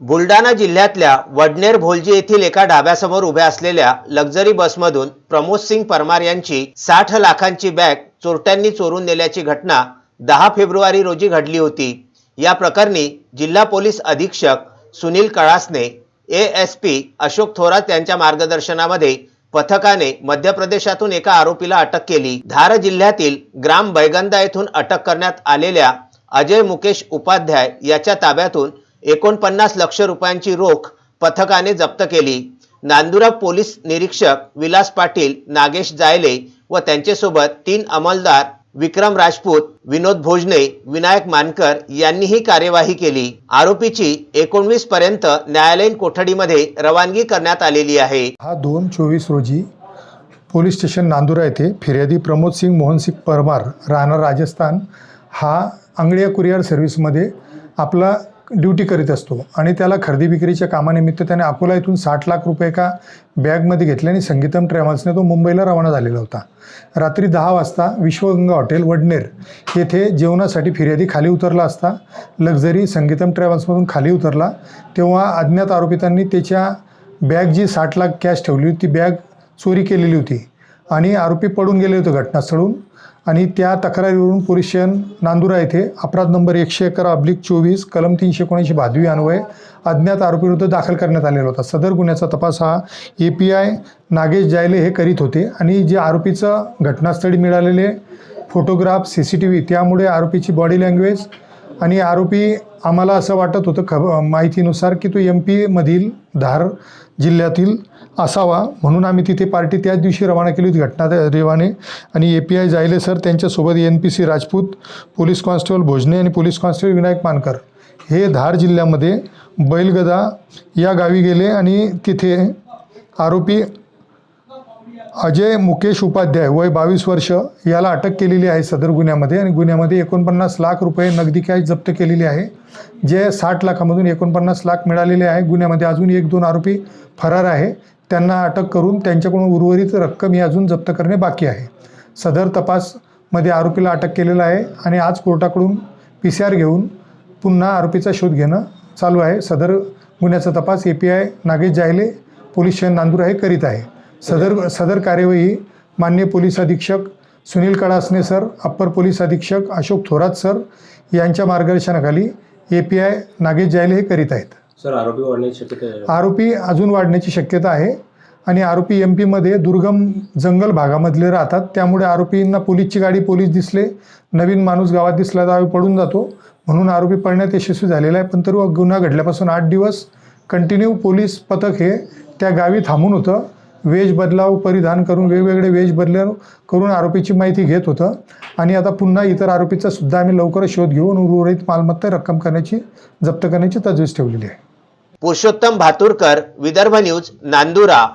बुलढाणा जिल्ह्यातल्या वडनेर भोलजी येथील एका ढाब्यासमोर उभ्या असलेल्या लक्झरी बसमधून प्रमोद सिंग परमार यांची साठ लाखांची बॅग चोरट्यांनी चोरून नेल्याची घटना दहा फेब्रुवारी रोजी घडली होती. या प्रकरणी जिल्हा पोलीस अधीक्षक Sunil Kalasane A S P Ashok Thorat यांच्या मार्गदर्शनामध्ये पथकाने मध्य प्रदेशातून एका आरोपीला अटक केली. धार जिल्ह्यातील ग्राम बैगंदा येथून अटक करण्यात आलेल्या अजय मुकेश उपाध्याय याच्या ताब्यातून एकोणपन्नास लक्ष रुपयांची रोख पथकाने जप्त केली. नांदुरा पोलीस निरीक्षक विलास पाटील नागेश जायले व त्यांच्यासोबत तीन अंमलदार विक्रम राजपूत विनोद भोजने विनायक मानकर यांनी ही कार्यवाही केली. आरोपीची एकोणवीस पर्यंत न्यायालयीन कोठडीमध्ये रवानगी करण्यात आलेली आहे. हा दोन चोवीस रोजी पोलीस स्टेशन नांदुरा येथे फिर्यादी प्रमोद सिंग मोहनसिंग परमार राहणार राजस्थान हा आंगडिया कुरिअर सर्व्हिसमध्ये आपला ड्युटी करीत असतो आणि त्याला खरेदी विक्रीच्या कामानिमित्त त्याने अकोला इथून साठ लाख रुपये एका बॅगमध्ये घेतले आणि संगीतम ट्रॅव्हल्सने तो मुंबईला रवाना झालेला होता. रात्री दहा वाजता विश्वगंगा हॉटेल वडनेर येथे जेवणासाठी फिर्यादी खाली उतरला असता लक्झरी संगीतम ट्रॅव्हल्समधून खाली उतरला तेव्हा अज्ञात आरोपितांनी त्याच्या बॅग जी साठ लाख कॅश ठेवली होती. ती बॅग चोरी केलेली होती. आणि आरोपी पडून गेले होते घटनास्थळून. आणि त्या तक्रारीवरून पोलीस नांदुरा येथे अपराध नंबर एकशे अकरा अब्लिक चोवीस कलम तीनशे एकोणऐंशी भादवी अन्वये अज्ञात आरोपीविरुद्ध दाखल करण्यात आलेला होता. सदर गुन्ह्याचा तपास हा A P I Nagesh Jayale हे करीत होते. आणि जे आरोपीचं घटनास्थळी मिळालेले photograph C C T V त्यामुळे आरोपीची बॉडी लँग्वेज आणि आरोपी आम्हाला असं वाटत होतं खब माहितीनुसार की तो एम पीमधील धार जिल्ह्यातील असावा म्हणून आम्ही तिथे पार्टी त्याच दिवशी रवाना केली होती घटना रेवाने. आणि A P I Jayale sir त्यांच्यासोबत N P C Rajput police constable Bhojane आणि पोलीस कॉन्स्टेबल विनायक मानकर हे धार जिल्ह्यामध्ये बैलगदा या गावी गेले आणि तिथे आरोपी अजय मुकेश उपाध्याय वय बावीस वर्ष याला अटक केलेली आहे सदर गुन्ह्यामध्ये आणि गुन्ह्यामध्ये एकोणपन्नास लाख रुपये नगदी कॅश जप्त केलेली आहे. जे साठ लाखामधून एकोणपन्नास लाख मिळालेले आहे. गुन्ह्यामध्ये अजून एक दोन आरोपी फरार आहे. त्यांना अटक करून त्यांच्याकडून उर्वरित रक्कम ही अजून जप्त करणे बाकी आहे. सदर तपासमध्ये आरोपीला अटक केलेलं आहे आणि आज कोर्टाकडून पी सी आर घेऊन पुन्हा आरोपीचा शोध घेणं चालू आहे. सदर गुन्ह्याचा तपास A P I Nagesh Jayale police station Nandur हे करीत आहे. सदर सदर कार्यवाही मान्य पोलीस अधीक्षक Sunil Kadasane sir upper police अधीक्षक अशोक थोरात सर यांच्या मार्गदर्शनाखाली A P I Nagesh Jayale हे करीत आहेत. सर आरोपी वाढण्याची शक्यता आरोपी अजून वाढण्याची शक्यता आहे आणि आरोपी एम पीमध्ये दुर्गम जंगल भागामधले राहतात. त्यामुळे आरोपींना पोलीसची गाडी पोलीस दिसले नवीन माणूस गावात दिसला तर आरोपी पडून जातो. म्हणून आरोपी पळण्यात यशस्वी झालेला आहे. पण तरी गुन्हा घडल्यापासून आठ दिवस कंटिन्यू पोलीस पथक हे त्या गावी थांबून होतं. वेश बदलाव परिधान करून वेगवेगळे वेश बदलाव करून आरोपीची माहिती घेत होतं. आणि आता पुन्हा इतर आरोपीचा सुद्धा आम्ही लवकरच शोध घेऊन उर्वरित मालमत्ता रक्कम करण्याची जप्त करण्याची तजवीज ठेवलेली आहे. पुरुषोत्तम भातुरकर विदर्भ न्यूज नांदुरा.